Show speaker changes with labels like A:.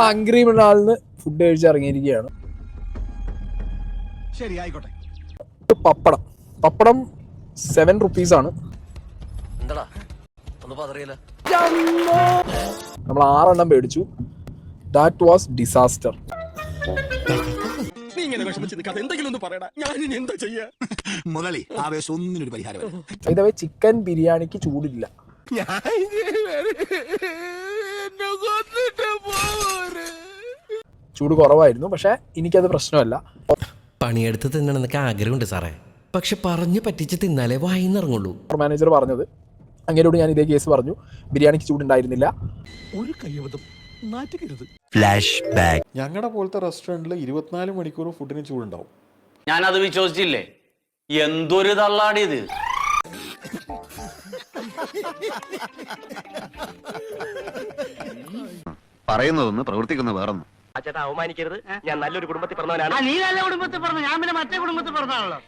A: അങ്ക്രി മൃണാളിന് food കഴിച്ച് ഇറങ്ങിയിരിക്കുകയാണ്.
B: ശരി ആയിക്കോട്ടെ.
A: പപ്പടം. പപ്പടം സെവൻ റുപ്പീസ് ആണ്.
C: എന്താടാ? ഒന്ന് പതറിയില്ല?
A: നമ്മൾ ആറെണ്ണം മേടിച്ചു. ദാറ്റ് വാസ് ഡിസാസ്റ്റർ ചിക്കൻ ബിരിയാണിക്ക് വിഷമിച്ച് ചൂട് കുറവായിരുന്നു പക്ഷെ എനിക്കത് പ്രശ്നമല്ല.
D: പണിയെടുത്ത് തിന്നണമെന്നൊക്കെ ആഗ്രഹമുണ്ട് സാറേ. പക്ഷെ പറഞ്ഞു പറ്റിച്ച് തിന്നാലേ വായിന്നിറങ്ങുള്ളൂ.
A: മാനേജർ പറഞ്ഞത് അങ്ങനോട് ഞാൻ ഇതേ കേസ് പറഞ്ഞു ബിരിയാണിക്ക് ചൂടുണ്ടായിരുന്നില്ല.
B: ഒരു കൈവതം ഫ്ലാഷ് ബാക്ക്
E: ഞങ്ങളുടെ പോലത്തെ റെസ്റ്റോറന്റിൽ ഇരുപത്തിനാല് മണിക്കൂർ ഫുഡിന് ചൂടുണ്ടാവും.
F: ഞാനത് വിശ്വസിച്ചില്ലേ? എന്തൊരു തള്ളാടിയത്
G: പറയുന്നതൊന്ന് പ്രവർത്തിക്കുന്ന വേറൊന്നും.
C: ചേട്ടാ അവമാനിക്കരുത്. ഞാൻ നല്ലൊരു കുടുംബത്തിൽ പറഞ്ഞവനാണ്.
H: നീ നല്ല കുടുംബത്തിൽ പറഞ്ഞു. ഞാൻ പിന്നെ മറ്റേ കുടുംബത്തിൽ പറഞ്ഞാണല്ലോ